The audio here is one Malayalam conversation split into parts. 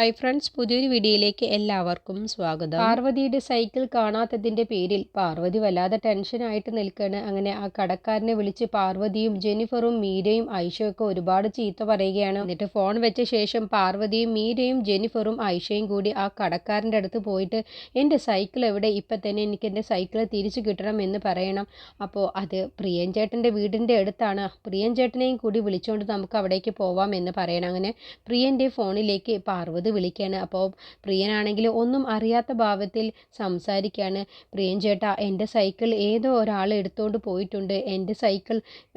ഹായ് ഫ്രണ്ട്സ് പുതിയൊരു വീഡിയോയിലേക്ക് എല്ലാവർക്കും സ്വാഗതം. പാർവതിയുടെ സൈക്കിൾ കാണാത്തതിന്റെ പേരിൽ പാർവതി വല്ലാതെ ടെൻഷനായിട്ട് നിൽക്കുകയാണ് അങ്ങനെ ആ കടക്കാരനെ വിളിച്ച് പാർവതിയും ജെനിഫറും മീരയും ഐഷയും ഒക്കെ ഒരുപാട് ചീത്ത പറയുകയാണ്. എന്നിട്ട് ഫോൺ വെച്ച ശേഷം പാർവതിയും മീരയും ജെനിഫറും ഐഷയും കൂടി ആ കടക്കാരന്റെ അടുത്ത് പോയിട്ട് എന്റെ സൈക്കിൾ എവിടെ? ഇപ്പം തന്നെ എനിക്ക് എന്റെ സൈക്കിൾ തിരിച്ചു കിട്ടണം എന്ന് പറയണം. അപ്പോൾ അത് പ്രിയൻ ചേട്ടന്റെ വീടിന്റെ അടുത്താണ്. പ്രിയൻ ചേട്ടനെയും കൂടി വിളിച്ചുകൊണ്ട് നമുക്ക് അവിടേക്ക് പോവാം എന്ന് പറയണം. അങ്ങനെ പ്രിയന്റെ ഫോണിലേക്ക് പാർവതി വിളിക്കുകയാണ് അപ്പോൾ പ്രിയനാണെങ്കിൽ ഒന്നും അറിയാത്ത ഭാവത്തിൽ സംസാരിക്കുകയാണ് പ്രിയൻ ചേട്ടാ എന്റെ സൈക്കിൾ ഏതോ ഒരാൾ എടുത്തുകൊണ്ട് പോയിട്ടുണ്ട്. എന്റെ സൈക്കിൾ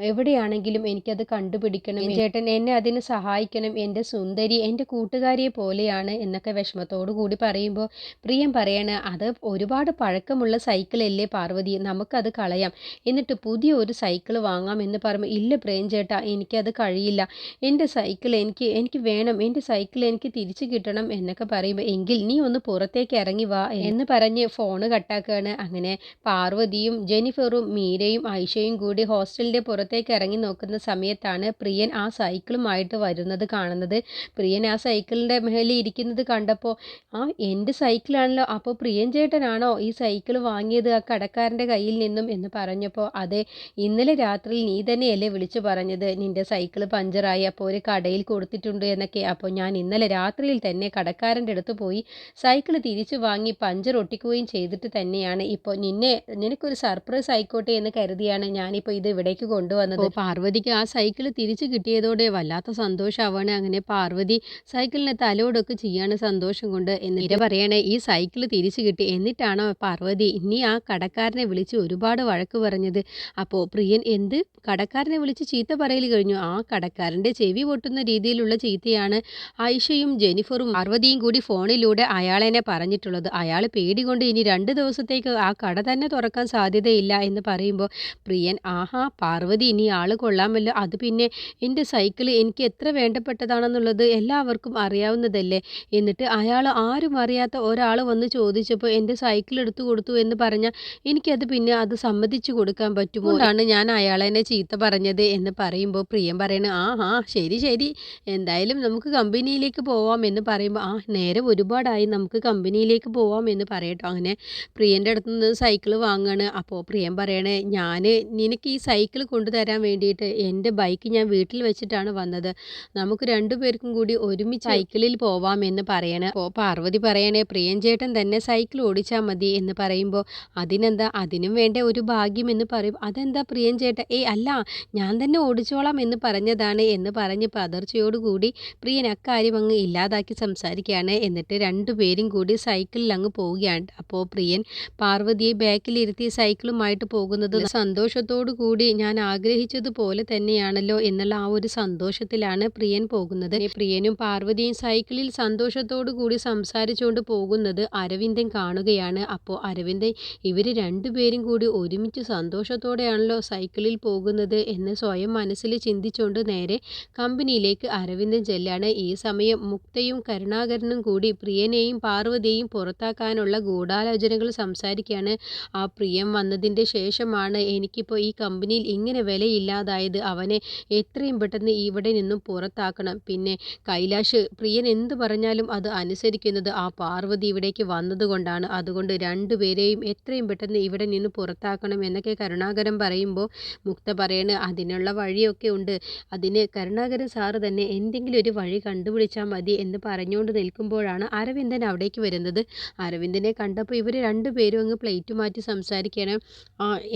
എവിടെയാണെങ്കിലും എനിക്കത് കണ്ടുപിടിക്കണം. ചേട്ടൻ എന്നെ അതിന് സഹായിക്കണം. എന്റെ സുന്ദരി എന്റെ കൂട്ടുകാരിയെ പോലെയാണ് എന്നൊക്കെ വിഷമത്തോടു കൂടി പറയുമ്പോൾ പ്രിയം പറയാണ് അത് ഒരുപാട് പഴക്കമുള്ള സൈക്കിളല്ലേ പാർവതി നമുക്കത് കളയാം. എന്നിട്ട് പുതിയ ഒരു സൈക്കിൾ വാങ്ങാം എന്ന് പറയുമ്പോൾ ഇല്ല പ്രിയൻ ചേട്ടാ എനിക്കത് കഴിയില്ല. എന്റെ സൈക്കിൾ എനിക്ക് എനിക്ക് വേണം. എന്റെ സൈക്കിൾ എനിക്ക് തിരിച്ചു കിട്ടണം എന്നൊക്കെ പറയുമ്പോൾ എങ്കിൽ നീ ഒന്ന് പുറത്തേക്ക് ഇറങ്ങി വാ എന്ന് പറഞ്ഞ് ഫോണ് കട്ടാക്കുകയാണ് അങ്ങനെ പാർവതിയും ജെനിഫറും മീരയും ഐഷയും കൂടി ഹോസ്റ്റലിന്റെ പുറത്തേക്ക് ഇറങ്ങി നോക്കുന്ന സമയത്താണ് പ്രിയൻ ആ സൈക്കിളുമായിട്ട് വരുന്നത് കാണുന്നത്. പ്രിയൻ ആ സൈക്കിളിന്റെ മേലെ ഇരിക്കുന്നത് കണ്ടപ്പോൾ ആ എന്റെ സൈക്കിളാണല്ലോ? അപ്പോൾ പ്രിയൻ ചേട്ടനാണോ ഈ സൈക്കിൾ വാങ്ങിയത് ആ കടക്കാരന്റെ കയ്യിൽ നിന്നും? എന്ന് പറഞ്ഞപ്പോൾ അതെ ഇന്നലെ രാത്രിയിൽ നീ തന്നെയല്ലേ വിളിച്ചു പറഞ്ഞത്? നിന്റെ സൈക്കിൾ പഞ്ചറായി അപ്പോൾ ഒരു കടയിൽ കൊടുത്തിട്ടുണ്ട് എന്നൊക്കെ. അപ്പോൾ ഞാൻ ഇന്നലെ രാത്രിയിൽ തന്നെ കടക്കാരന്റെ അടുത്ത് പോയി സൈക്കിൾ തിരിച്ചു വാങ്ങി പഞ്ചർ ഒട്ടിക്കുകയും ചെയ്തിട്ട് തന്നെയാണ്. ഇപ്പോൾ നിന്നെ നിനക്കൊരു സർപ്രൈസ് ആയിക്കോട്ടെ എന്ന് കരുതിയാണ് ഞാനിപ്പോൾ ഇത് ഇവിടേക്ക് കൊണ്ടുവന്നത്. പാർവതിക്ക് ആ സൈക്കിൾ തിരിച്ചു കിട്ടിയതോടെ വല്ലാത്ത സന്തോഷമാവാണ്. അങ്ങനെ പാർവതി സൈക്കിളിനെ തലോടൊക്കെ ചെയ്യാണ് സന്തോഷം കൊണ്ട്. എന്നിട്ട് പറയണേ ഈ സൈക്കിൾ തിരിച്ചു കിട്ടി. എന്നിട്ടാണോ പാർവതി ഇനി ആ കടക്കാരനെ വിളിച്ച് ഒരുപാട് വഴക്ക് പറഞ്ഞത്. അപ്പോൾ പ്രിയൻ എന്ത്? കടക്കാരനെ വിളിച്ച് ചീത്ത പറയൽ കഴിഞ്ഞു. ആ കടക്കാരന്റെ ചെവി പൊട്ടുന്ന രീതിയിലുള്ള ചീത്തയാണ് ഐഷയും ജെനിഫറും പാർവതിയും കൂടി ഫോണിലൂടെ അയാളെന്നെ പറഞ്ഞിട്ടുള്ളത്. അയാൾ പേടി കൊണ്ട് ഇനി രണ്ട് ദിവസത്തേക്ക് ആ കട തന്നെ തുറക്കാൻ സാധ്യതയില്ല എന്ന് പറയുമ്പോൾ പ്രിയൻ ആഹാ പാർവതി ഇനി ആൾ കൊള്ളാമല്ലോ. അത് പിന്നെ എന്റെ സൈക്കിൾ എനിക്ക് എത്ര വേണ്ടപ്പെട്ടതാണെന്നുള്ളത് എല്ലാവർക്കും അറിയാവുന്നതല്ലേ? എന്നിട്ട് അയാൾ ആരും അറിയാത്ത ഒരാൾ വന്ന് ചോദിച്ചപ്പോൾ എന്റെ സൈക്കിൾ എടുത്തു കൊടുത്തു എന്ന് പറഞ്ഞാൽ എനിക്കത് പിന്നെ അത് സമ്മതിച്ചു കൊടുക്കാൻ പറ്റുമോ? എന്നാണ് ഞാൻ അയാളെന്നെ ചീത്ത പറഞ്ഞത് എന്ന് പറയുമ്പോൾ പ്രിയം പറയണ ആ ആ ശരി ശരി. എന്തായാലും നമുക്ക് കമ്പനിയിലേക്ക് പോവാം എന്ന് പറയുമ്പോൾ ആ നേരെ ഒരുപാടായി നമുക്ക് കമ്പനിയിലേക്ക് പോവാം എന്ന് പറയട്ടോ. അങ്ങനെ പ്രിയന്റെ അടുത്ത് നിന്ന് സൈക്കിൾ വാങ്ങാണ്. അപ്പോൾ പ്രിയൻ പറയണേ ഞാൻ നിനക്ക് ഈ സൈക്കിൾ കൊണ്ടുതരാൻ വേണ്ടിയിട്ട് എന്റെ ബൈക്ക് ഞാൻ വീട്ടിൽ വെച്ചിട്ടാണ് വന്നത്. നമുക്ക് രണ്ടുപേർക്കും കൂടി ഒരുമിച്ച് സൈക്കിളിൽ പോവാം എന്ന് പറയണേ. അപ്പോൾ പാർവതി പറയണേ പ്രിയൻ ചേട്ടൻ തന്നെ സൈക്കിൾ ഓടിച്ചാൽ മതി എന്ന് പറയുമ്പോൾ അതിനെന്താ? അതിനും വേണ്ട ഒരു ഭാഗ്യം എന്ന് പറയും. അതെന്താ പ്രിയൻ ചേട്ടൻ ഏയ് അല്ല ഞാൻ തന്നെ ഓടിച്ചോളാം എന്ന് പറഞ്ഞതാണ്. എന്ന് പറഞ്ഞ് പതർച്ചയോടുകൂടി പ്രിയൻ അക്കാര്യം അങ്ങ് ഇല്ലാതാക്കി സംസാരിക്കുകയാണ്. എന്നിട്ട് രണ്ടുപേരും കൂടി സൈക്കിളിൽ അങ്ങ് പോവുകയാണ്. അപ്പോൾ പ്രിയൻ പാർവതിയെ ബാക്കിലിരുത്തി സൈക്കിളുമായിട്ട് പോകുന്നത് സന്തോഷത്തോടു കൂടി ഞാൻ ആഗ്രഹിച്ചതുപോലെ തന്നെയാണല്ലോ എന്നുള്ള ആ ഒരു സന്തോഷത്തിലാണ് പ്രിയൻ പോകുന്നത്. പ്രിയനും പാർവതിയും സൈക്കിളിൽ സന്തോഷത്തോടു കൂടി സംസാരിച്ചുകൊണ്ട് പോകുന്നത് അരവിന്ദൻ കാണുകയാണ്. അപ്പോൾ അരവിന്ദൻ ഇവർ രണ്ടുപേരും കൂടി ഒരുമിച്ച് സന്തോഷത്തോടെയാണല്ലോ സൈക്കിളിൽ പോകുന്നത് എന്ന് സ്വയം മനസ്സിൽ ചിന്തിച്ചുകൊണ്ട് നേരെ കമ്പനിയിലേക്ക് അരവിന്ദൻ ചെല്ലാണ്. ഈ സമയം മുക്തയും കരുണാകരനും കൂടി പ്രിയനെയും പാർവതിയെയും പുറത്താക്കാനുള്ള ഗൂഢാലോചനകൾ സംസാരിക്കുകയാണ് ആ പ്രിയം വന്നതിന്റെ ശേഷമാണ് എനിക്കിപ്പോൾ ഈ കമ്പനിയിൽ ഇങ്ങനെ വിലയില്ലാതായത്. അവനെ എത്രയും പെട്ടെന്ന് ഇവിടെ നിന്നും പുറത്താക്കണം. പിന്നെ കൈലാഷ് പ്രിയൻ എന്ത് പറഞ്ഞാലും അത് അനുസരിക്കുന്നത് ആ പാർവതി ഇവിടേക്ക് വന്നതുകൊണ്ടാണ്. അതുകൊണ്ട് രണ്ടുപേരെയും എത്രയും പെട്ടെന്ന് ഇവിടെ നിന്ന് പുറത്താക്കണം എന്നൊക്കെ കരുണാകരൻ പറയുമ്പോൾ മുക്ത പറയണ് അതിനുള്ള വഴിയൊക്കെ ഉണ്ട്. അതിന് കരുണാകരൻ സാറ് തന്നെ എന്തെങ്കിലും ഒരു വഴി കണ്ടുപിടിച്ചാൽ മതി എന്ന് പറഞ്ഞുകൊണ്ട് നിൽക്കുമ്പോഴാണ് അരവിന്ദൻ അവിടേക്ക് വരുന്നത്. അരവിന്ദനെ കണ്ടപ്പോൾ ഇവർ രണ്ടുപേരും അങ്ങ് പ്ലേറ്റ് മാറ്റി സംസാരിക്കുകയാണ്.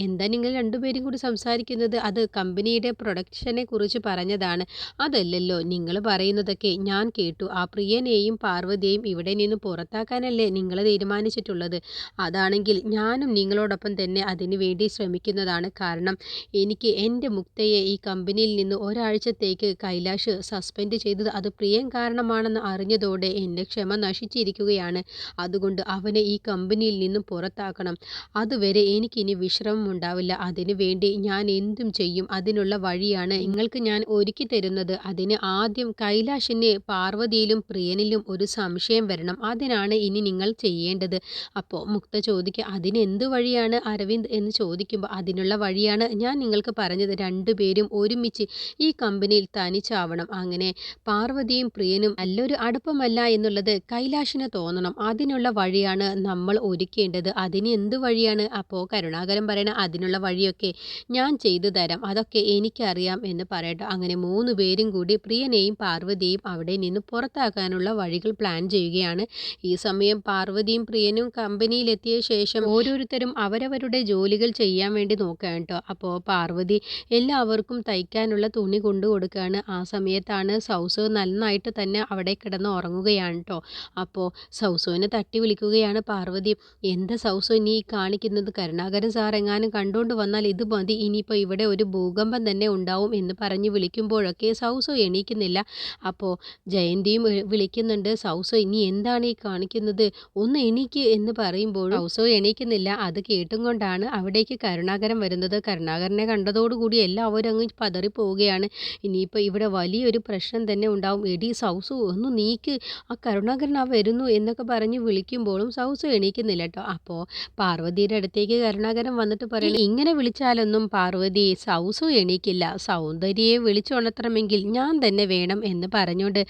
എന്താ നിങ്ങൾ രണ്ടുപേരും കൂടി സംസാരിക്കുന്നത്? അത് കമ്പനിയുടെ പ്രൊഡക്ഷനെ കുറിച്ച് പറഞ്ഞതാണ്. അതല്ലല്ലോ നിങ്ങൾ പറയുന്നതൊക്കെ ഞാൻ കേട്ടു. ആ പ്രിയനെയും പാർവതിയെയും ഇവിടെ നിന്ന് പുറത്താക്കാനല്ലേ നിങ്ങൾ തീരുമാനിച്ചിട്ടുള്ളത്? അതാണെങ്കിൽ ഞാനും നിങ്ങളോടൊപ്പം തന്നെ അതിനു വേണ്ടി ശ്രമിക്കുന്നതാണ് കാരണം എനിക്ക് എന്റെ മുക്തയെ ഈ കമ്പനിയിൽ നിന്ന് ഒരാഴ്ചത്തേക്ക് കൈലാഷ് സസ്പെൻഡ് ചെയ്തത് അത് പ്രിയം കാരണമാണെന്ന് അറിഞ്ഞതോടെ എന്റെ ക്ഷമ നശിച്ചിരിക്കുകയാണ്. അതുകൊണ്ട് അവനെ ഈ കമ്പനിയിൽ നിന്നും പുറത്താക്കണം. അതുവരെ എനിക്കിനി വിശ്രമം ഉണ്ടാവില്ല. അതിനു വേണ്ടി ഞാൻ എന്തും ചെയ്യും. അതിനുള്ള വഴിയാണ് നിങ്ങൾക്ക് ഞാൻ ഒരുക്കി തരുന്നത്. അതിന് ആദ്യം കൈലാഷിന് പാർവതിയിലും പ്രിയനിലും ഒരു സംശയം വരണം. അതിനാണ് ഇനി നിങ്ങൾ ചെയ്യേണ്ടത്. അപ്പോൾ മുക്ത ചോദിക്കുക അതിന് എന്ത് വഴിയാണ് അരവിന്ദ്? എന്ന് ചോദിക്കുമ്പോൾ അതിനുള്ള വഴിയാണ് ഞാൻ നിങ്ങൾക്ക് പറഞ്ഞത്. രണ്ടുപേരും ഒരുമിച്ച് ഈ കമ്പനിയിൽ തനിച്ചാവണം. അങ്ങനെ പാർവതിയും പ്രിയനും നല്ലൊരു അട അടുപ്പമല്ല എന്നുള്ളത് കൈലാഷിന് തോന്നണം. അതിനുള്ള വഴിയാണ് നമ്മൾ ഒരുക്കേണ്ടത്. അതിന് എന്ത് വഴിയാണ്? അപ്പോൾ കരുണാകരൻ പറയണ അതിനുള്ള വഴിയൊക്കെ ഞാൻ ചെയ്തു തരാം. അതൊക്കെ എനിക്കറിയാം എന്ന് പറയട്ടോ. അങ്ങനെ മൂന്ന് പേരും കൂടി പ്രിയനെയും പാർവതിയും അവിടെ നിന്ന് പുറത്താക്കാനുള്ള വഴികൾ പ്ലാൻ ചെയ്യുകയാണ്. ഈ സമയം പാർവതിയും പ്രിയനും കമ്പനിയിലെത്തിയ ശേഷം ഓരോരുത്തരും അവരവരുടെ ജോലികൾ ചെയ്യാൻ വേണ്ടി നോക്കുകയാണ് കേട്ടോ. അപ്പോൾ പാർവതി എല്ലാവർക്കും തയ്ക്കാനുള്ള തുണി കൊണ്ടു കൊടുക്കുകയാണ് ആ സമയത്താണ് സൗസ് നന്നായിട്ട് തന്നെ അവിടെ കിടന്ന് ഉറങ്ങുകയാണ് കേട്ടോ അപ്പോൾ സൗസോനെ തട്ടി വിളിക്കുകയാണ് പാർവതി. എന്താ സൗസോ നീ കാണിക്കുന്നത്? കരുണാകരൻ സാർ എങ്ങാനും കണ്ടുകൊണ്ട് വന്നാൽ ഇത് മതി. ഇനിയിപ്പോൾ ഇവിടെ ഒരു ഭൂകമ്പം തന്നെ ഉണ്ടാവും എന്ന് പറഞ്ഞ് വിളിക്കുമ്പോഴൊക്കെ സൗസോ എണീക്കുന്നില്ല. അപ്പോൾ ജയന്തിയും വിളിക്കുന്നുണ്ട്. സൗസോ ഇനി എന്താണ് ഈ കാണിക്കുന്നത്? ഒന്ന് എണീക്ക് എന്ന് പറയുമ്പോൾ സൗസോ എണീക്കുന്നില്ല. അത് കേട്ടും കൊണ്ടാണ് അവിടേക്ക് കരുണാകരൻ വരുന്നത്. കരുണാകരനെ കണ്ടതോടുകൂടി എല്ലാവരും അങ്ങ് പതറിപ്പോവുകയാണ്. ഇനിയിപ്പോൾ ഇവിടെ വലിയൊരു പ്രശ്നം തന്നെ ഉണ്ടാവും. എടി സൗസു ഒന്ന് നീക്ക് ആ കരുണാകരൻ ആ വരുന്നു എന്നൊക്കെ പറഞ്ഞ് വിളിക്കുമ്പോഴും സൗസു എണീക്കുന്നില്ല കേട്ടോ. അപ്പോൾ പാർവതിയുടെ അടുത്തേക്ക് കരുണാകരൻ വന്നിട്ട് പറയുന്നത് ഇങ്ങനെ വിളിച്ചാലൊന്നും പാർവതി സൗസു എണീക്കില്ല. സൗന്ദര്യയെ വിളിച്ചുണർത്തണമെങ്കിൽ ഞാൻ തന്നെ വേണം എന്ന് പറഞ്ഞുകൊണ്ട്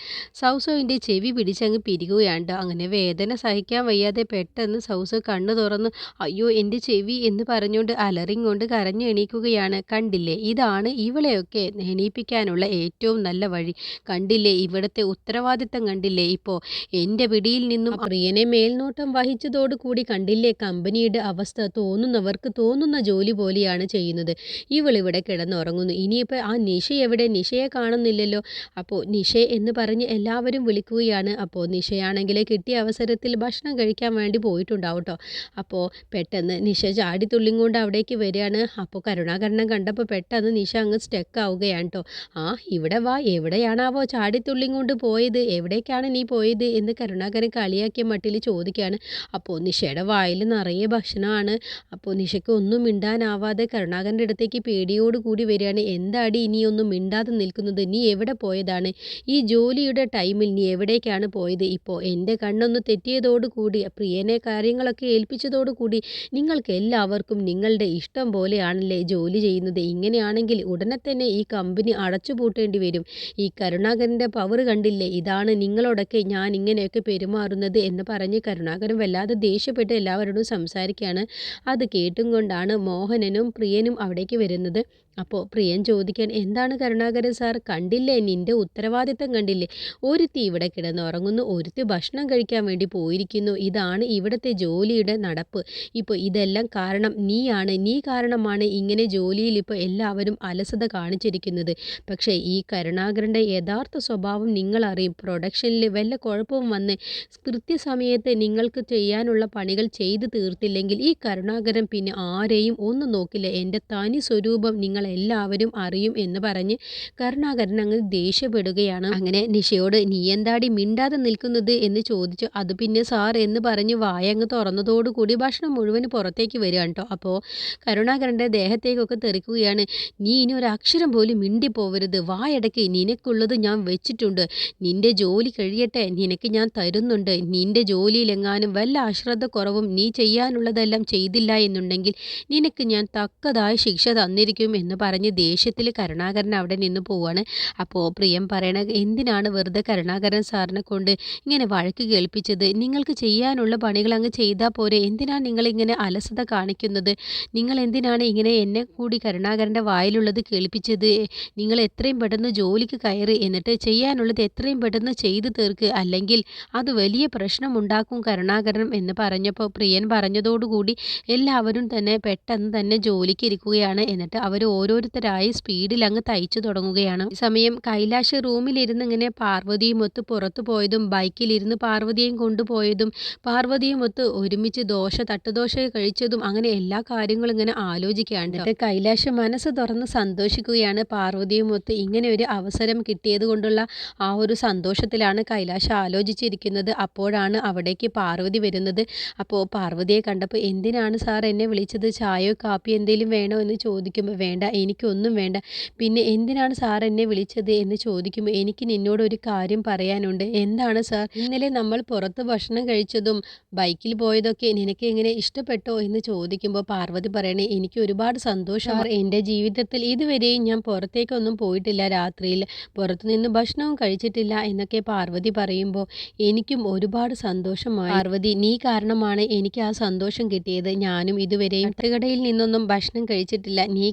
സൗസുവിന്റെ ചെവി പിടിച്ചങ്ങ് പിരികുകയാണ് അങ്ങനെ വേദന സഹിക്കാൻ വയ്യാതെ പെട്ടെന്ന് സൗസു കണ്ണു തുറന്ന് അയ്യോ എന്റെ ചെവി എന്ന് പറഞ്ഞുകൊണ്ട് അലറിങ് കൊണ്ട് കരഞ്ഞു എണീക്കുകയാണ്. കണ്ടില്ലേ ഇതാണ് ഇവളെയൊക്കെ എണീപ്പിക്കാനുള്ള ഏറ്റവും നല്ല വഴി. കണ്ടില്ലേ ഇവിടുത്തെ ഉത്തരവാദിത്തം കണ്ടില്ലേ? ഇപ്പോൾ എന്റെ പിടിയിൽ നിന്നും പ്രിയനെ മേൽനോട്ടം വഹിച്ചതോടുകൂടി കണ്ടില്ലേ? കമ്പനിയുടെ അവസ്ഥ തോന്നുന്നവർക്ക് തോന്നുന്ന ജോലി പോലെയാണ് ചെയ്യുന്നത്. ഇവളിവിടെ കിടന്നുറങ്ങുന്നു. ഇനിയിപ്പോൾ ആ നിഷ എവിടെ? നിഷയെ കാണുന്നില്ലല്ലോ. അപ്പോൾ നിഷ എന്ന് പറഞ്ഞ് എല്ലാവരും വിളിക്കുകയാണ്. അപ്പോൾ നിഷയാണെങ്കിൽ കിട്ടിയ അവസരത്തിൽ ഭക്ഷണം കഴിക്കാൻ വേണ്ടി പോയിട്ടുണ്ടാവും കേട്ടോ അപ്പോൾ പെട്ടെന്ന് നിഷ ചാടി തുള്ളിങ്ങോണ്ട് അവിടേക്ക് വരികയാണ്. അപ്പോൾ കരുണാകരണം കണ്ടപ്പോൾ പെട്ടെന്ന് നിഷ അങ്ങ് സ്റ്റെക്ക് ആവുകയാണ് കേട്ടോ ആ ഇവിടെ വാ. എവിടെയാണാവോ ചാടി കൊണ്ട് പോയത്? എവിടേക്കാണ് നീ പോയത് എന്ന് കരുണാകരൻ കളിയാക്കിയ മട്ടിൽ ചോദിക്കുകയാണ്. അപ്പോൾ നിഷയുടെ വായിൽ നിറയെ ഭക്ഷണമാണ്. അപ്പോൾ നിഷയ്ക്ക് ഒന്നും മിണ്ടാനാവാതെ കരുണാകരന്റെ അടുത്തേക്ക് പേടിയോട് കൂടി വരികയാണ്. എന്താടി ഇനി ഒന്നും മിണ്ടാതെ നിൽക്കുന്നത്? നീ എവിടെ പോയതാണ്? ഈ ജോലിയുടെ ടൈമിൽ നീ എവിടേക്കാണ് പോയത്? ഇപ്പോൾ എന്റെ കണ്ണൊന്ന് തെറ്റിയതോടുകൂടി പ്രിയനെ കാര്യങ്ങളൊക്കെ ഏൽപ്പിച്ചതോടുകൂടി നിങ്ങൾക്ക് എല്ലാവർക്കും നിങ്ങളുടെ ഇഷ്ടം പോലെയാണല്ലേ ജോലി ചെയ്യുന്നത്? ഇങ്ങനെയാണെങ്കിൽ ഉടനെ തന്നെ ഈ കമ്പനി അടച്ചുപൂട്ടേണ്ടി വരും. ഈ കരുണാകരന്റെ പവർ കണ്ടില്ലേ? ഇതാണ് നിങ്ങളോടൊക്കെ ഞാൻ ഇങ്ങനെയൊക്കെ പെരുമാറുന്നത് എന്ന് പറഞ്ഞ് കരുണാകരൻ വല്ലാതെ ദേഷ്യപ്പെട്ട് എല്ലാവരോടും സംസാരിക്കുകയാണ്. അത് കേട്ടും കൊണ്ടാണ് മോഹനനും പ്രിയനും അവിടേക്ക് വരുന്നത്. അപ്പോൾ പ്രിയൻ ചോദിക്കാൻ എന്താണ് കരുണാകരൻ സാർ? കണ്ടില്ലേ? നിന്റെ ഉത്തരവാദിത്തം കണ്ടില്ലേ? ഒരുത്തി ഇവിടെ കിടന്ന് കിടന്നുറങ്ങുന്നു ഒരുത്തി ഭക്ഷണം കഴിക്കാൻ വേണ്ടി പോയിരിക്കുന്നു. ഇതാണ് ഇവിടുത്തെ ജോലിയുടെ നടപ്പ്. ഇപ്പോൾ ഇതെല്ലാം കാരണം നീയാണ്. നീ കാരണമാണ് ഇങ്ങനെ ജോലിയിൽ ഇപ്പോൾ എല്ലാവരും അലസത കാണിച്ചിരിക്കുന്നത്. പക്ഷേ ഈ കരുണാകരന്റെ യഥാർത്ഥ സ്വഭാവം നിങ്ങളറിയും. പ്രൊഡക്ഷനിൽ വല്ല കുഴപ്പവും വന്ന് കൃത്യസമയത്ത് നിങ്ങൾക്ക് ചെയ്യാനുള്ള പണികൾ ചെയ്തു തീർത്തില്ലെങ്കിൽ ഈ കരുണാകരൻ പിന്നെ ആരെയും ഒന്നും നോക്കില്ല. എന്റെ തനി സ്വരൂപം നിങ്ങൾ എല്ലാവരും അറിയും എന്ന് പറഞ്ഞ് കരുണാകരൻ അങ്ങ് ദേഷ്യപ്പെടുകയാണ്. അങ്ങനെ നിഷയോട് നീ എന്താടി മിണ്ടാതെ നിൽക്കുന്നത്? എന്ന് ചോദിച്ചു. അത് പിന്നെ സാർ എന്ന് പറഞ്ഞ് വായങ്ങ് തുറന്നതോടുകൂടി ഭക്ഷണം മുഴുവൻ പുറത്തേക്ക് വരികയാണ് കേട്ടോ അപ്പോൾ കരുണാകരന്റെ ദേഹത്തേക്കൊക്കെ തെറിക്കുകയാണ്. നീ ഇനി ഒരു അക്ഷരം പോലും മിണ്ടിപ്പോവരുത്. വായടക്ക് നിനക്കുള്ളത് ഞാൻ വെച്ചിട്ടുണ്ട്. നിന്റെ ജോലി കഴിയട്ടെ. നിനക്ക് ഞാൻ തരുന്നുണ്ട്. നിന്റെ ജോലിയിലെങ്ങാനും വല്ല അശ്രദ്ധ കുറവും നീ ചെയ്യാനുള്ളതെല്ലാം ചെയ്തില്ല എന്നുണ്ടെങ്കിൽ നിനക്ക് ഞാൻ തക്കതായ ശിക്ഷ തന്നിരിക്കും എന്ന് പറഞ്ഞ് ദേഷ്യത്തിൽ കരുണാകരൻ അവിടെ നിന്ന് പോവാണ്. അപ്പോൾ പ്രിയം പറയണ എന്തിനാണ് വെറുതെ കരുണാകരൻ സാറിനെ കൊണ്ട് ഇങ്ങനെ വഴക്ക് കേൾപ്പിച്ചത്? നിങ്ങൾക്ക് ചെയ്യാനുള്ള പണികൾ അങ്ങ് ചെയ്താൽ പോരെ. എന്തിനാണ് നിങ്ങളിങ്ങനെ അലസത കാണിക്കുന്നത്? നിങ്ങൾ എന്തിനാണ് ഇങ്ങനെ എന്നെ കൂടി കരുണാകരന്റെ വായിലുള്ളത് കേൾപ്പിച്ചത്? നിങ്ങൾ എത്രയും പെട്ടെന്ന് ജോലിക്ക് കയറി. എന്നിട്ട് ചെയ്യാനുള്ളത് എത്രയും പെട്ടെന്ന് ചെയ്തു തീർക്ക്. അല്ലെങ്കിൽ അത് വലിയ പ്രശ്നമുണ്ടാക്കും കരുണാകരൻ എന്ന് പറഞ്ഞപ്പോൾ പ്രിയൻ പറഞ്ഞതോടുകൂടി എല്ലാവരും തന്നെ പെട്ടെന്ന് തന്നെ ജോലിക്ക് ഇരിക്കുകയാണ്. എന്നിട്ട് അവർ ഓരോരുത്തരായി സ്പീഡിൽ അങ്ങ് തയ്ച്ചു തുടങ്ങുകയാണ്. ഈ സമയം കൈലാഷ് റൂമിലിരുന്ന് ഇങ്ങനെ പാർവതിയും ഒത്ത് പുറത്തു പോയതും ബൈക്കിലിരുന്ന് പാർവതിയും കൊണ്ടുപോയതും പാർവതിയും ഒത്ത് ഒരുമിച്ച് ദോശ തട്ടുദോശ കഴിച്ചതും അങ്ങനെ എല്ലാ കാര്യങ്ങളും ഇങ്ങനെ ആലോചിക്കുകയാണ്. കൈലാഷ് മനസ്സ് തുറന്ന് സന്തോഷിക്കുകയാണ്. പാർവതിയും ഒത്ത് ഇങ്ങനെ ഒരു അവസരം കിട്ടിയത് കൊണ്ടുള്ള ആ ഒരു സന്തോഷത്തിലാണ് കൈലാഷ് ആലോചിച്ചിരിക്കുന്നത്. അപ്പോഴാണ് അവിടേക്ക് പാർവതി വരുന്നത്. അപ്പോൾ പാർവതിയെ കണ്ടപ്പോൾ എന്തിനാണ് സാർ എന്നെ വിളിച്ചത്? ചായയോ കാപ്പിയോ എന്തെങ്കിലും വേണോ? എന്ന് ചോദിക്കുമ്പോൾ വേണ്ട എനിക്കൊന്നും വേണ്ട. പിന്നെ എന്തിനാണ് സാർ എന്നെ വിളിച്ചത് എന്ന് ചോദിക്കുമ്പോൾ എനിക്ക് നിന്നോട് ഒരു കാര്യം പറയാനുണ്ട്. എന്താണ് സാർ? ഇന്നലെ നമ്മൾ പുറത്ത് ഭക്ഷണം കഴിച്ചതും ബൈക്കിൽ പോയതൊക്കെ നിനക്ക് എങ്ങനെ ഇഷ്ടപ്പെട്ടോ എന്ന് ചോദിക്കുമ്പോൾ പാർവതി പറയണേ എനിക്ക് ഒരുപാട് സന്തോഷം എന്റെ ജീവിതത്തിൽ ഇതുവരെയും ഞാൻ പുറത്തേക്കൊന്നും പോയിട്ടില്ല രാത്രിയിൽ. പുറത്തുനിന്ന് ഭക്ഷണവും കഴിച്ചിട്ടില്ല എന്നൊക്കെ പാർവതി പറയുമ്പോൾ എനിക്കും ഒരുപാട് സന്തോഷമായി. പാർവതി നീ കാരണമാണ് എനിക്ക് ആ സന്തോഷം കിട്ടിയത്. ഞാനും ഇതുവരെയും തട്ടുകടയിൽ നിന്നൊന്നും ഭക്ഷണം കഴിച്ചിട്ടില്ല. നീ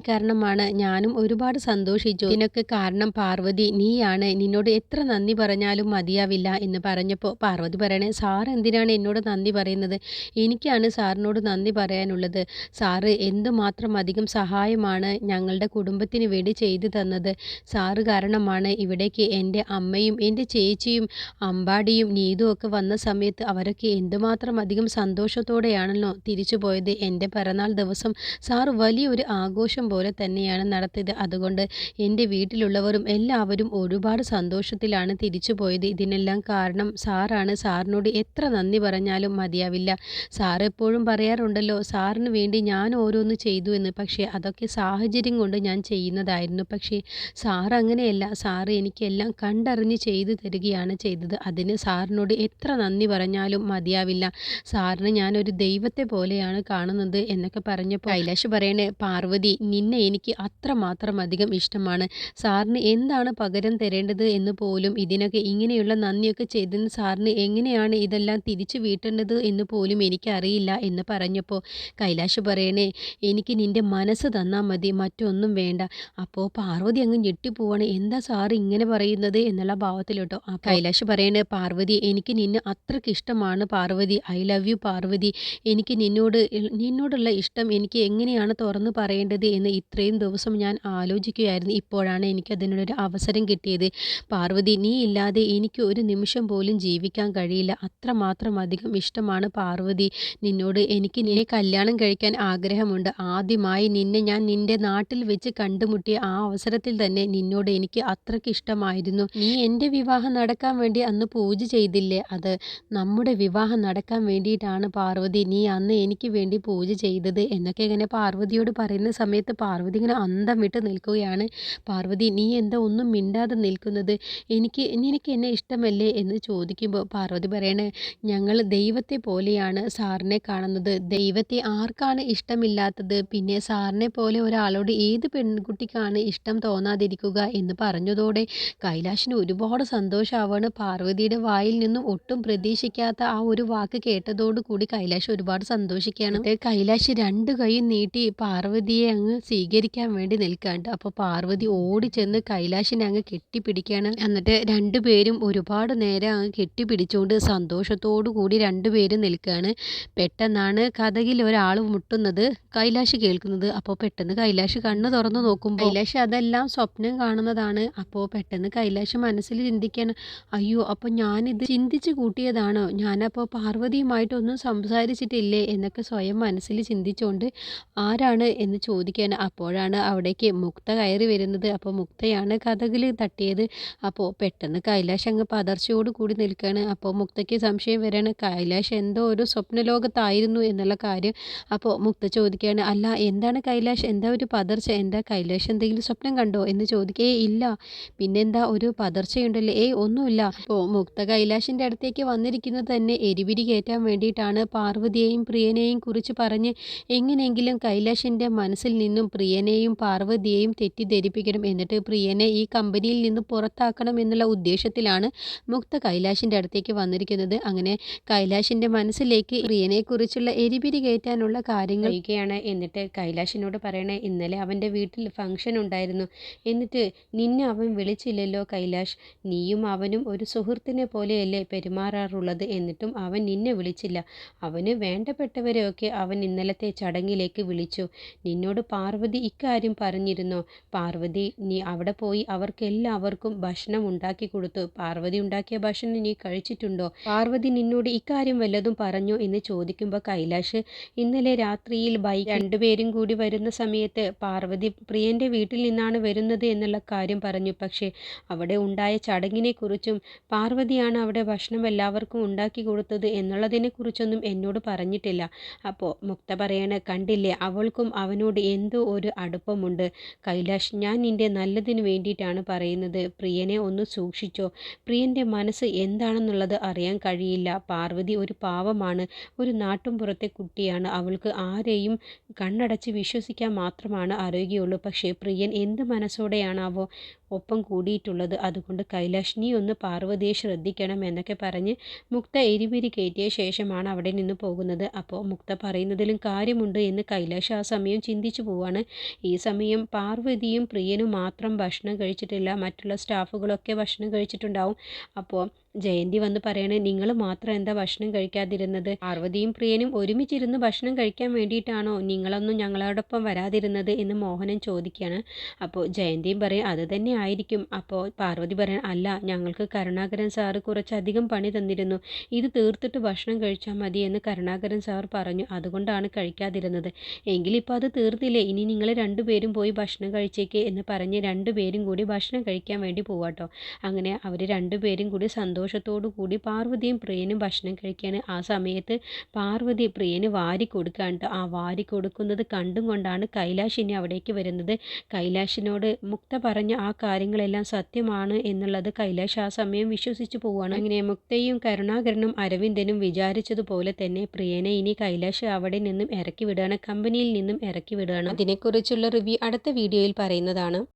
കാരണമാണ് ഞാനും ഒരുപാട് സന്തോഷിച്ചു. ഇതിനൊക്കെ കാരണം പാർവതി നീയാണ്. നിന്നോട് എത്ര നന്ദി പറഞ്ഞാലും മതിയാവില്ല എന്ന് പറഞ്ഞപ്പോൾ പാർവതി പറയണേ സാർ എന്തിനാണ് എന്നോട് നന്ദി പറയുന്നത്? എനിക്കാണ് സാറിനോട് നന്ദി പറയാനുള്ളത്. സാറ് എന്തുമാത്രം അധികം സഹായമാണ് ഞങ്ങളുടെ കുടുംബത്തിന് വേണ്ടി ചെയ്തു തന്നത്. സാറ് കാരണമാണ് ഇവിടേക്ക് എന്റെ അമ്മയും എന്റെ ചേച്ചിയും അമ്പാടിയും നീതും ഒക്കെ വന്ന സമയത്ത് അവരൊക്കെ എന്തുമാത്രം അധികം സന്തോഷത്തോടെയാണല്ലോ തിരിച്ചു പോയത്. എന്റെ പിറന്നാൾ ദിവസം സാറ് വലിയൊരു ആഘോഷം പോലെ തന്നെയാണ് നടത്തിയത്. അതുകൊണ്ട് എന്റെ വീട്ടിലുള്ളവരും എല്ലാവരും ഒരുപാട് സന്തോഷത്തിലാണ് തിരിച്ചു പോയത്. ഇതിനെല്ലാം കാരണം സാറാണ്. സാറിനോട് എത്ര നന്ദി പറഞ്ഞാലും മതിയാവില്ല. സാർ എപ്പോഴും പറയാറുണ്ടല്ലോ സാറിന് വേണ്ടി ഞാൻ ഓരോന്ന് ചെയ്തു എന്ന്. പക്ഷേ അതൊക്കെ സാഹചര്യം കൊണ്ട് ഞാൻ ചെയ്യുന്നതായിരുന്നു. പക്ഷേ സാർ അങ്ങനെയല്ല. സാറ് എനിക്കെല്ലാം കണ്ടറിഞ്ഞ് ചെയ്തു തരികയാണ് ചെയ്തത്. അതിന് സാറിനോട് എത്ര നന്ദി പറഞ്ഞാലും മതിയാവില്ല. സാറിന് ഞാനൊരു ദൈവത്തെ പോലെയാണ് കാണുന്നത് എന്നൊക്കെ പറഞ്ഞപ്പോൾ കൈലാഷ് പറയണേ പാർവതി നിന്നെ എനിക്ക് അത്രമാത്രം അധികം ഇഷ്ടമാണ്. സാറിന് എന്താണ് പകരം തരേണ്ടത് എന്ന് പോലും ഇതിനൊക്കെ ഇങ്ങനെയുള്ള നന്ദിയൊക്കെ ചെയ്തെന്ന് സാറിന് എങ്ങനെയാണ് ഇതെല്ലാം തിരിച്ചു വീട്ടേണ്ടത് എന്ന് പോലും എനിക്കറിയില്ല എന്ന് പറഞ്ഞപ്പോൾ കൈലാഷ് പറയണേ എനിക്ക് നിന്റെ മനസ്സ് തന്നാൽ മതി മറ്റൊന്നും വേണ്ട. അപ്പോൾ പാർവതി അങ്ങ് ഞെട്ടിപ്പോവാണ്. എന്താ സാർ ഇങ്ങനെ പറയുന്നത്? എന്നുള്ള ഭാവത്തിലോട്ടോ. ആ കൈലാഷ് പറയണേ പാർവതി എനിക്ക് നിന്നെ അത്രയ്ക്ക് ഇഷ്ടമാണ് Parvathy. I love you Parvathy. എനിക്ക് നിന്നോട് നിന്നോടുള്ള ഇഷ്ടം എനിക്ക് എങ്ങനെയാണ് തുറന്നു പറയേണ്ടത് എന്ന് ഇത്രയും ദിവസം ഞാൻ ആലോചിക്കുകയായിരുന്നു. ഇപ്പോഴാണ് എനിക്ക് അതിനുള്ളൊരു അവസരം കിട്ടിയത്. പാർവതി നീ ഇല്ലാതെ എനിക്ക് ഒരു നിമിഷം പോലും ജീവിക്കാൻ കഴിയില്ല. അത്രമാത്രം അധികം ഇഷ്ടമാണ് പാർവതി. നിന്നോട് എനിക്ക് നിന്നെ കല്യാണം കഴിക്കാൻ ആഗ്രഹമുണ്ട്. ആദ്യമായി നിന്നെ ഞാൻ നിന്റെ നാട്ടിൽ വെച്ച് കണ്ടുമുട്ടിയ ആ അവസരത്തിൽ തന്നെ നിന്നോട് എനിക്ക് അത്രയ്ക്ക് ഇഷ്ടമായിരുന്നു. നീ എന്റെ വിവാഹം നടക്കാൻ വേണ്ടി അന്ന് പൂജ ചെയ്തില്ലേ? അത് നമ്മുടെ വിവാഹം നടക്കാൻ വേണ്ടിയിട്ടാണ് പാർവതി. നീ അന്ന് എനിക്ക് വേണ്ടി പൂജ ചെയ്തത് എന്നൊക്കെ ഇങ്ങനെ പാർവതിയോട് പറയുന്ന സമയത്ത് പാർവതി ഇങ്ങനെ അന്തം വിട്ട് നിൽക്കുകയാണ്. പാർവതി നീ എന്താ ഒന്നും മിണ്ടാതെ നിൽക്കുന്നത്? എനിക്ക് നിനക്ക് എന്നെ ഇഷ്ടമല്ലേ? എന്ന് ചോദിക്കുമ്പോൾ പാർവതി പറയണേ ഞങ്ങൾ ദൈവത്തെ പോലെയാണ് സാറിനെ കാണുന്നത്. ദൈവത്തെ ആർക്കാണ് ഇഷ്ടമില്ലാത്തത്? പിന്നെ സാറിനെ പോലെ ഒരാളോട് ഏത് പെൺകുട്ടിക്കാണ് ഇഷ്ടം തോന്നാതിരിക്കുക? എന്ന് പറഞ്ഞതോടെ കൈലാഷിന് ഒരുപാട് സന്തോഷമാവാണ് പാർവതിയുടെ വായിൽ നിന്നും ഒട്ടും പ്രതീക്ഷിക്കാത്ത ആ ഒരു വാക്ക് കേട്ടതോട് കൂടി കൈലാഷ് ഒരുപാട് സന്തോഷിക്കുകയാണ്. കൈലാഷ് രണ്ട് കൈ നീട്ടി പാർവതിയെ അങ്ങ് സ്വീകരിക്കാൻ വേണ്ടി നിൽക്കാണ്ട്. അപ്പോൾ പാർവതി ഓടി ചെന്ന് കൈലാഷിനെ അങ്ങ് കെട്ടിപ്പിടിക്കുകയാണ് എന്നിട്ട് രണ്ടുപേരും ഒരുപാട് നേരം അങ്ങ് കെട്ടിപ്പിടിച്ചുകൊണ്ട് സന്തോഷത്തോടു കൂടി രണ്ടുപേരും നിൽക്കുകയാണ് പെട്ടെന്നാണ് കഥകിൽ ഒരാൾ മുട്ടുന്നത്. കൈലാഷ് കേൾക്കുന്നത്. അപ്പോൾ പെട്ടെന്ന് കൈലാഷ് കണ്ണ് തുറന്നു നോക്കുമ്പോൾ കൈലാഷ് അതെല്ലാം സ്വപ്നം കാണുന്നതാണ്. അപ്പോൾ പെട്ടെന്ന് കൈലാഷ് മനസ്സിൽ ചിന്തിക്കാണ്. അയ്യോ അപ്പോൾ ഞാനിത് ചിന്തിച്ച് കൂട്ടിയതാണോ? ഞാനപ്പോൾ പാർവതിയുമായിട്ടൊന്നും സംസാരിച്ചിട്ടില്ലേ? എന്നൊക്കെ സ്വയം മനസ്സിൽ ചിന്തിച്ചുകൊണ്ട് ആരാണ് എന്ന് ചോദിക്കുകയാണ് അപ്പോഴാണ് അവിടേക്ക് മുക്ത കയറി വരുന്നത്. അപ്പോൾ മുക്തയാണ് കഥകിൽ തട്ടിയത്. അപ്പോൾ പെട്ടെന്ന് കൈലാഷ് അങ്ങ് പതർച്ചയോട് കൂടി നിൽക്കുകയാണ് അപ്പോൾ മുക്തയ്ക്ക് സംശയം വരികയാണ് കൈലാഷ് എന്തോ ഒരു സ്വപ്നലോകത്തായിരുന്നു എന്നുള്ള കാര്യം അപ്പോൾ മുക്ത ചോദിക്കുകയാണ്. അല്ല എന്താണ് കൈലാഷ്? എന്താ ഒരു പതർച്ച? എന്താ കൈലാഷ് എന്തെങ്കിലും സ്വപ്നം കണ്ടോ? എന്ന് ചോദിക്കേ ഇല്ല. പിന്നെന്താ ഒരു പതർച്ചയുണ്ടല്ലോ. ഏയ് ഒന്നുമില്ല. അപ്പോൾ മുക്ത കൈലാഷിന്റെ അടുത്തേക്ക് വന്നിരിക്കുന്നത് തന്നെ എരിവിരി കയറ്റാൻ വേണ്ടിയിട്ടാണ്. പാർവതിയെയും പ്രിയനെയും കുറിച്ച് പറഞ്ഞ് എങ്ങനെയെങ്കിലും കൈലാഷിന്റെ മനസ്സിൽ നിന്നും പ്രിയനെയും പാർവതിയെയും തെറ്റിദ്ധരിപ്പിക്കണം എന്നിട്ട് പ്രിയനെ ഈ കമ്പനിയിൽ നിന്ന് പുറത്താക്കണം എന്നുള്ള ഉദ്ദേശത്തിലാണ് മുക്ത കൈലാഷിന്റെ അടുത്തേക്ക് വന്നിരിക്കുന്നത്. അങ്ങനെ കൈലാഷിന്റെ മനസ്സിലേക്ക് പ്രിയനെക്കുറിച്ചുള്ള എരിപിരി കയറ്റാനുള്ള കാര്യങ്ങൾ ചെയ്യുകയാണ് എന്നിട്ട് കൈലാഷിനോട് പറയണേ ഇന്നലെ അവന്റെ വീട്ടിൽ ഫംഗ്ഷൻ ഉണ്ടായിരുന്നു. എന്നിട്ട് നിന്നെ അവൻ വിളിച്ചില്ലല്ലോ കൈലാഷ്. നീയും അവനും ഒരു സുഹൃത്തിനെ പോലെയല്ലേ പെരുമാറാറുള്ളത്? എന്നിട്ടും അവൻ നിന്നെ വിളിച്ചില്ല. അവന് വേണ്ടപ്പെട്ടവരെയൊക്കെ അവൻ ഇന്നലത്തെ ചടങ്ങിലേക്ക് വിളിച്ചു. നിന്നോട് പാർവതി ഇക്കാര്യം പറഞ്ഞിരുന്നോ. പാർവതി നീ അവിടെ പോയി അവർക്കെല്ലാവർക്കും ഭക്ഷണം ഉണ്ടാക്കി കൊടുത്തു. പാർവതി ഉണ്ടാക്കിയ ഭക്ഷണം നീ കഴിച്ചിട്ടുണ്ടോ? പാർവതി നിന്നോട് ഇക്കാര്യം വല്ലതും പറഞ്ഞു? എന്ന് ചോദിക്കുമ്പോൾ കൈലാഷ് ഇന്നലെ രാത്രിയിൽ ബൈക്ക് രണ്ടുപേരും കൂടി വരുന്ന സമയത്ത് പാർവതി പ്രിയന്റെ വീട്ടിൽ നിന്നാണ് വരുന്നത് എന്നുള്ള കാര്യം പറഞ്ഞു. പക്ഷേ അവിടെ ഉണ്ടായ ചടങ്ങിനെക്കുറിച്ചും പാർവതിയാണ് അവിടെ ഭക്ഷണം എല്ലാവർക്കും ഉണ്ടാക്കി കൊടുത്തത് എന്നുള്ളതിനെക്കുറിച്ചൊന്നും എന്നോട് പറഞ്ഞിട്ടില്ല. അപ്പോൾ മുക്ത പറയണ കണ്ടില്ലേ അവൾക്കും അവനോട് എന്തോ ഒരു അടുപ്പമുണ്ട്. കൈലാഷ് ഞാൻ നിന്റെ നല്ലതിനു വേണ്ടിയിട്ടാണ് പറയുന്നത്. പ്രിയനെ ഒന്ന് സൂക്ഷിച്ചോ. പ്രിയന്റെ മനസ്സ് എന്താണെന്നുള്ളത് അറിയാൻ കഴിയില്ല. പാർവതി ഒരു പാവമാണ്. ഒരു നാട്ടുംപുറത്തെ കുട്ടിയാണ്. അവൾക്ക് ആരെയും കണ്ണടച്ച് വിശ്വസിക്കാൻ മാത്രമാണ് ആരോഗ്യമുള്ളൂ. പക്ഷേ പ്രിയൻ എന്ത് മനസ്സോടെയാണാവോ ഒപ്പം കൂടിയിട്ടുള്ളത്. അതുകൊണ്ട് കൈലാഷിനി ഒന്ന് പാർവതിയെ ശ്രദ്ധിക്കണം എന്നൊക്കെ പറഞ്ഞ് മുക്ത എരിപിരി കയറ്റിയ ശേഷമാണ് അവിടെ നിന്ന് പോകുന്നത്. അപ്പോൾ മുക്ത പറയുന്നതിലും കാര്യമുണ്ട് എന്ന് കൈലാഷ് ആ സമയം ചിന്തിച്ചു പോവാണ്. ഈ സമയം പാർവതിയും പ്രിയനും മാത്രം ഭക്ഷണം കഴിച്ചിട്ടില്ല. മറ്റുള്ള സ്റ്റാഫുകളൊക്കെ ഭക്ഷണം കഴിച്ചിട്ടുണ്ടാവും. അപ്പോൾ ജയന്തി വന്ന് പറയണേ നിങ്ങൾ മാത്രം എന്താ ഭക്ഷണം കഴിക്കാതിരുന്നത്? പാർവതിയും പ്രിയനും ഒരുമിച്ചിരുന്ന് ഭക്ഷണം കഴിക്കാൻ വേണ്ടിയിട്ടാണോ നിങ്ങളൊന്നും ഞങ്ങളോടൊപ്പം വരാതിരുന്നത്? എന്ന് മോഹനൻ ചോദിക്കുകയാണ് അപ്പോൾ ജയന്തിയും പറയും അത് തന്നെ ആയിരിക്കും. അപ്പോൾ പാർവതി പറയാൻ അല്ല ഞങ്ങൾക്ക് കരുണാകരൻ സാറ് കുറച്ചധികം പണി തന്നിരുന്നു. ഇത് തീർത്തിട്ട് ഭക്ഷണം കഴിച്ചാൽ മതി എന്ന് കരുണാകരൻ സാർ പറഞ്ഞു. അതുകൊണ്ടാണ് കഴിക്കാതിരുന്നത്. എങ്കിലിപ്പോൾ അത് തീർത്തില്ലേ? ഇനി നിങ്ങൾ രണ്ടുപേരും പോയി ഭക്ഷണം കഴിച്ചേക്ക് എന്ന് പറഞ്ഞ് രണ്ടുപേരും കൂടി ഭക്ഷണം കഴിക്കാൻ വേണ്ടി പോവാട്ടോ. അങ്ങനെ അവർ രണ്ടുപേരും കൂടി സന്തോഷത്തോടു കൂടി പാർവതിയും പ്രിയനും ഭക്ഷണം കഴിക്കുകയാണ് ആ സമയത്ത് പാർവതി പ്രിയന് വാരി കൊടുക്കാണ്ട് ആ വാരി കൊടുക്കുന്നത് കണ്ടും കൊണ്ടാണ് കൈലാഷിനെ അവിടേക്ക് വരുന്നത്. കൈലാഷിനോട് മുക്ത പറഞ്ഞ ആ കാര്യങ്ങളെല്ലാം സത്യമാണ് എന്നുള്ളത് കൈലാഷ് ആ സമയം വിശ്വസിച്ചു പോവുകയാണ്. അങ്ങനെ മുക്തയും കരുണാകരനും അരവിന്ദനും വിചാരിച്ചതുപോലെ തന്നെ പ്രിയനെ ഇനി കൈലാഷ് അവിടെ നിന്നും ഇറക്കി വിടുകയാണ്. കമ്പനിയിൽ നിന്നും ഇറക്കി വിടുകയാണ്. അതിനെക്കുറിച്ചുള്ള റിവ്യൂ അടുത്ത വീഡിയോയിൽ പറയുന്നതാണ്.